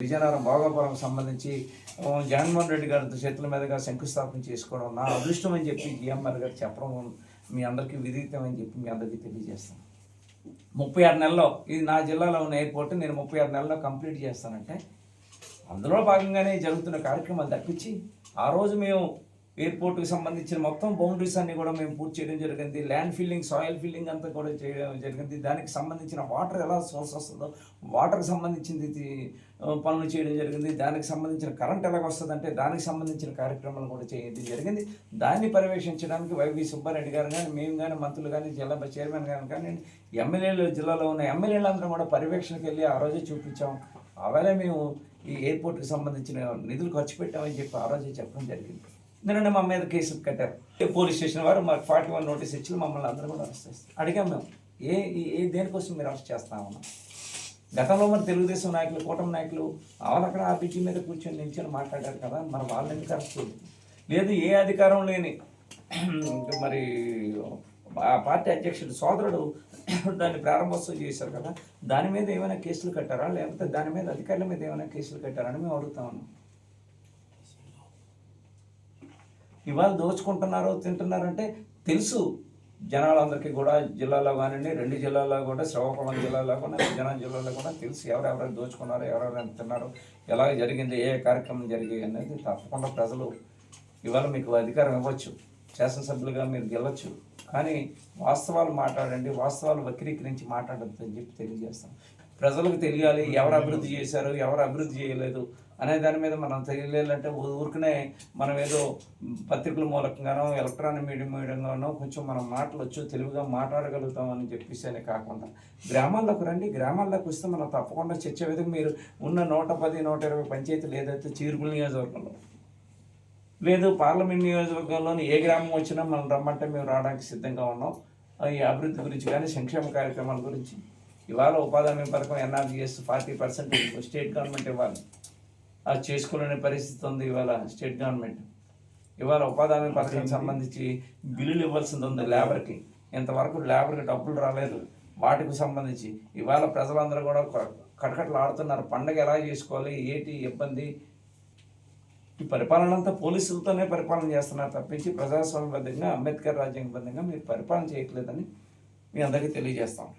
విజయనగరం భోగాపురం సంబంధించి జగన్మోహన్ రెడ్డి గారి చేతుల మీదుగా శంకుస్థాపన చేసుకోవడం నా అదృష్టం అని చెప్పి జిఎంఆర్ గారు చెప్పడం మీ అందరికీ విదితం అని చెప్పి మీ అందరికీ తెలియజేస్తాను. ముప్పై ఆరు నెలల్లో ఇది నా జిల్లాలో ఉన్న ఎయిర్పోర్ట్ నేను ముప్పై ఆరు నెలల్లో కంప్లీట్ చేస్తానంటే అందులో భాగంగానే జరుగుతున్న కార్యక్రమాలు తప్పించి ఆ రోజు మేము ఎయిర్పోర్ట్కి సంబంధించిన మొత్తం బౌండరీస్ అన్ని కూడా మేము పూర్తి చేయడం జరిగింది. ల్యాండ్ ఫిల్లింగ్ సాయిల్ ఫిల్లింగ్ అంతా కూడా చేయడం జరిగింది. దానికి సంబంధించిన వాటర్ ఎలా సోర్స్ వస్తుందో వాటర్కి సంబంధించింది ఇది, పనులు చేయడం జరిగింది. దానికి సంబంధించిన కరెంట్ ఎలా వస్తుందంటే దానికి సంబంధించిన కార్యక్రమాలు కూడా చేయడం జరిగింది. దాన్ని పర్యవేక్షించడానికి వైవి సుబ్బారెడ్డి గారు కానీ మేము కానీ మంత్రులు కానీ జిల్లా చైర్మన్ గారు కానీ ఎమ్మెల్యేలు జిల్లాలో ఉన్న ఎమ్మెల్యేలందరం కూడా పర్యవేక్షణకి వెళ్ళి ఆ రోజే చూపించాం. ఆవేళ మేము ఈ ఎయిర్పోర్ట్కి సంబంధించిన నిధులు ఖర్చు పెట్టామని చెప్పి ఆ రోజే చెప్పడం జరిగింది. ఎందుకంటే మా మీద కేసులు కట్టారు. పోలీస్ స్టేషన్ వారు మాకు ఫార్టీ వన్ నోటీస్ ఇచ్చి మమ్మల్ని అందరూ కూడా అరెస్ట్ చేస్తారు. అడిగాం మేము ఏ ఏ దేనికోసం మీరు అరెస్ట్ చేస్తా ఉన్నాం? గతంలో మరి తెలుగుదేశం నాయకులు కూటమి నాయకులు వాళ్ళక్కడ ఆ పిచ్చి మీద కూర్చొని నిల్చొని మాట్లాడారు కదా మరి వాళ్ళని ఎందుకు అరెస్ట్ లేదు ఏ అధికారం లేని మరి ఆ పార్టీ అధ్యక్షుడు సోదరుడు దాన్ని ప్రారంభోత్సవం చేశారు కదా దాని మీద ఏమైనా కేసులు కట్టారా? లేకపోతే దాని మీద అధికారుల మీద ఏమైనా కేసులు కట్టారని మేము అడుగుతా ఉన్నాం. ఇవాళ దోచుకుంటున్నారు తింటున్నారంటే తెలుసు. జనాలందరికీ కూడా జిల్లాలో కానివ్వండి రెండు జిల్లాల్లో కూడా శ్రీకాకుళం జిల్లాలో కూడా విజయనగరం జిల్లాలో కూడా తెలుసు ఎవరెవరైనా దోచుకున్నారు ఎవరెవరైనా తిన్నారు ఎలా జరిగింది ఏ కార్యక్రమం జరిగాయి అనేది తప్పకుండా ప్రజలు ఇవాళ మీకు అధికారం ఇవ్వచ్చు. శాసనసభ్యులుగా మీరు గెలవచ్చు. కానీ వాస్తవాలు మాట్లాడండి వాస్తవాలు వక్రీకరించి మాట్లాడద్దు అని చెప్పి తెలియజేస్తాం. ప్రజలకు తెలియాలి ఎవరు అభివృద్ధి చేశారు ఎవరు అభివృద్ధి చేయలేదు అనే దాని మీద మనం తెలియాలంటే ఊరికనే మనం ఏదో పత్రికల మూలకంగానో ఎలక్ట్రానిక్ మీడియం మీడియంగానో కొంచెం మనం మాటలు వచ్చు తెలుగుగా మాట్లాడగలుగుతామని చెప్పేసి అని కాకుండా గ్రామాల్లోకి రండి. గ్రామాల్లోకి వస్తే మనం తప్పకుండా చర్చ విధంగా మీరు ఉన్న నూట పది నూట ఇరవై పంచాయతీలు ఏదైతే చీరుకుల నియోజకవర్గంలో లేదు పార్లమెంట్ నియోజకవర్గంలోని ఏ గ్రామం వచ్చినా మనం రమ్మంటే మేము రావడానికి సిద్ధంగా ఉన్నాం. ఈ అభివృద్ధి గురించి కానీ సంక్షేమ కార్యక్రమాల గురించి ఇవాళ ఉపాధి హామీ పథకం NRGS forty percent state government ఇవ్వాలి. అది చేసుకోలేని పరిస్థితి ఉంది ఇవాళ స్టేట్ గవర్నమెంట్. ఇవాళ ఉపాధి హామీ పథకం సంబంధించి బిల్లులు ఇవ్వాల్సింది ఉంది లేబర్కి. ఇంతవరకు లేబర్కి డబ్బులు రాలేదు. వాటికి సంబంధించి ఇవాళ ప్రజలందరూ కూడా కటకటలు ఆడుతున్నారు పండగ ఎలా చేసుకోవాలి? ఏంటి? ఇబ్బంది? ఈ పరిపాలన అంతా పోలీసులతోనే పరిపాలన చేస్తున్నారు తప్పించి ప్రజాస్వామ్యబద్ధంగా అంబేద్కర్ రాజ్యాంగబద్ధంగా మీరు పరిపాలన చేయట్లేదని మీ అందరికీ తెలియజేస్తాం.